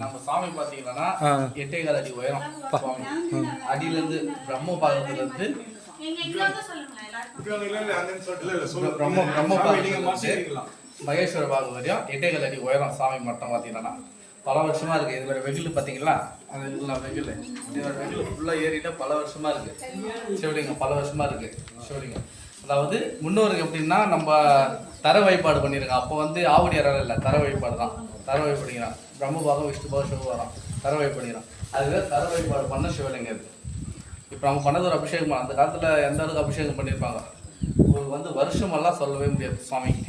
நம்ம சாமி பாத்தீங்கன்னா. எட்டே கால் அடி உயரம் அடியில இருந்து பிரம்ம பாகத்துல இருந்து பிரம்ம பிரம்ம பாகத்துல இருந்து மகேஸ்வர பாகம் வரையும் எட்டே கால் அடி உயரம் சாமி மட்டும் பாத்தீங்கன்னா. பல வருஷமா இருக்கு. இது வேற வெயில் பாத்தீங்களா? அது இதெல்லாம் வெயில். இது வேற வெயில் ஃபுல்லா ஏறிட்டா பல வருஷமா இருக்கு. சிவலிங்கம் பல வருஷமா இருக்கு. சிவலிங்கம். அதாவது முன்னோருக்கு எப்படின்னா நம்ம தர வழிபாடு பண்ணியிருக்கோம் அப்போ வந்து ஆவடி அறல் இல்லை தர வழிபாடு தான். தர வழிபடுகிறான் பிரம்மபாகம் விஷ்ணுபாகம் சிவபாகம் தர வழிபடுகிறான் அதுவே தர வழிபாடு பண்ண சிவலிங்கம் இது. இப்போ நம்ம பண்ணது ஒரு அபிஷேகம் அந்த காலத்தில் எந்த அளவுக்கு அபிஷேகம் பண்ணியிருப்பாங்க? உங்களுக்கு வந்து வருஷமெல்லாம் சொல்லவே முடியாது சுவாமிக்கு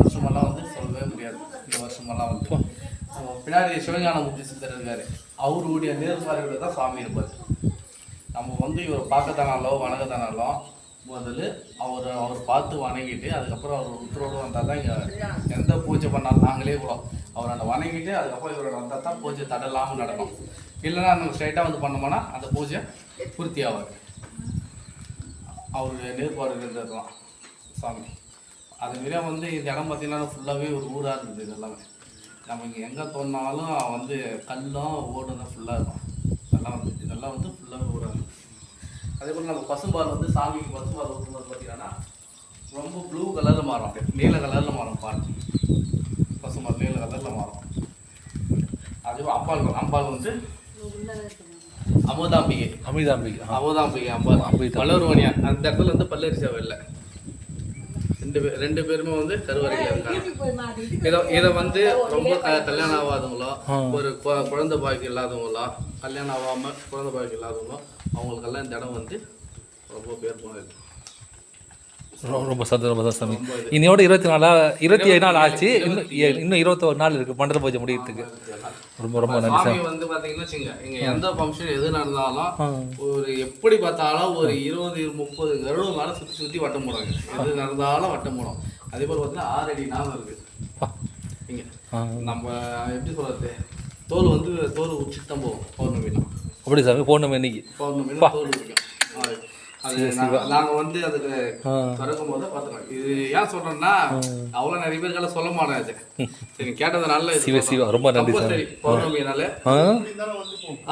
வருஷமெல்லாம் வந்து சொல்லவே முடியாது. இந்த வருஷமெல்லாம் வந்து. பின்னாடி சிவஞான முக்தி சித்தர் இருக்காரு. அவருடைய நேர்மாறிகள் தான் சாமி இருப்பார். நம்ம வந்து இவர் பார்க்கத்தானாலோ வணக்கத்தானாலோ முதல்ல அவர் அவர் பார்த்து வணங்கிட்டு அதுக்கப்புறம் அவர் உத்தரவோடு வந்தால் தான் இங்கே எந்த பூஜை பண்ணாலும் நாங்களே கூட அவர் அந்த வணங்கிட்டு அதுக்கப்புறம் இவரோட வந்தால் தான் பூஜை தடலாமல் நடக்கும். இல்லைன்னா நம்ம ஸ்ட்ரைட்டாக வந்து பண்ணோம்னா அந்த பூஜை பூர்த்தி ஆகாது அவருடைய நேர்பாடு இருந்ததுலாம் சாமி. அதுமாரியாக வந்து இந்த இடம் பார்த்தீங்கன்னா ஃபுல்லாகவே ஒரு ஊராக இருந்தது இது எல்லாமே நம்ம இங்கே எங்கே தோணினாலும் வந்து கல்லும் ஓடும் தான் ஃபுல்லாக இருக்கும். இதெல்லாம் வந்து இதெல்லாம் வந்து ஃபுல்லாக அதே போல் நம்ம பசும்பால் வந்து சாமிக்கு பசும்பால் ஊற்றும்போது பார்த்தீங்கன்னா ரொம்ப ப்ளூ கலரில் மாறும். அப்படியே நீல கலரில் மாறும் பால். பசும்பால் நீல கலரில் மாறும். அதே போல் அம்பாள் அம்பாள் வந்து அமுதாம்பிகை. அமிதாம்பிகை அமுதாம்பிகை அம்பாள். அம்பிகை. பல்லவர்மணியா அந்த இடத்துல வந்து பல்லரிசி இல்லை. ரெண்டு பேர் ரெண்டு பேருமே வந்து கருவறையில் இருக்காங்க. இதை இதை வந்து ரொம்ப க- கல்யாணம் ஆகாதவங்களோ. ஒரு குழந்தை பாக்கி இல்லாதவங்களோ கல்யாணம் ஆகாம குழந்தை பாக்கி இல்லாதவங்களோ அவங்களுக்கெல்லாம் இந்த இடம் வந்து ரொம்ப பேர் போனது. ரொம்ப சந்தோஷம் ரொம்ப சாமி இன்னையோட இருபத்தி நாலா இருபத்தி ஏழு நாள் ஆச்சு. இன்னும் இன்னும் இருபத்தோரு நாள் இருக்கு மண்டல பூஜை முடியறதுக்கு. ரொம்ப ரொம்ப நன்றி சாமி வந்து பாத்தீங்கன்னா வச்சுங்க இங்க எந்த ஃபங்க்ஷன் எது நடந்தாலும். ஒரு எப்படி பார்த்தாலும் ஒரு இருபது முப்பது கருடம் மேல சுத்தி சுத்தி வட்டம் போடுறாங்க எது நடந்தாலும் வட்டம் போடும். அதே போல பார்த்தீங்கன்னா ஆறு அடி நாம இருக்கு. பா. இங்க. நம்ம எப்படி சொல்றது? தோல் வந்து தோல் உச்சிட்டு தான் போகும். பௌர்ணமினா அப்படி சாமி பௌர்ணமி இன்னைக்கு பௌர்ணமினா தோல் நாங்க- வந்து அதுக்கு. திறக்கும் போது பார்த்துக்கலாம் இது ஏன் சொல்றேன்னா அவ்வளவு நிறைய பேருக்கெல்லாம் சொல்ல மாட்டேன் இது சரி கேட்டதுனால இது சிவ சிவா ரொம்ப நன்றி compulsory. பௌர்ணமினால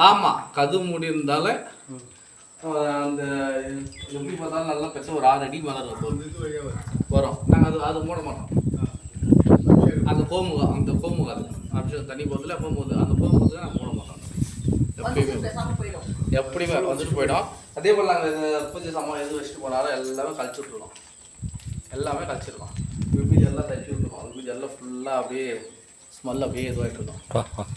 ஆமா கது முடிந்தால அந்த எப்படி பார்த்தாலும் நல்லா பெருசா ஒரு ஆறு அடி மலர் வரும். வரும். நாங்க அது அது மூட மாட்டோம். அந்த கோமுகம் அந்த கோமுகம் அது. அபிஷேகம் தண்ணி போதில் போகும்போது அந்த கோமுகத்தை நாங்கள் மூட மாட்டோம். எப்பயுமே. எப்படியுமே வந்துட்டு போயிடும். அதே போல் நாங்கள் பூஜை சாமான் எது வச்சுட்டு போனாலும் எல்லாமே கழிச்சு விட்டுருவோம். எல்லாமே கழிச்சிருக்கோம் விபூதி எல்லாம் தச்சு விட்டுருவோம். விபூதி எல்லாம் ஃபுல்லாக அப்படியே ஸ்மெல் அப்படியே இதுவாகிட்டு இருக்கும்.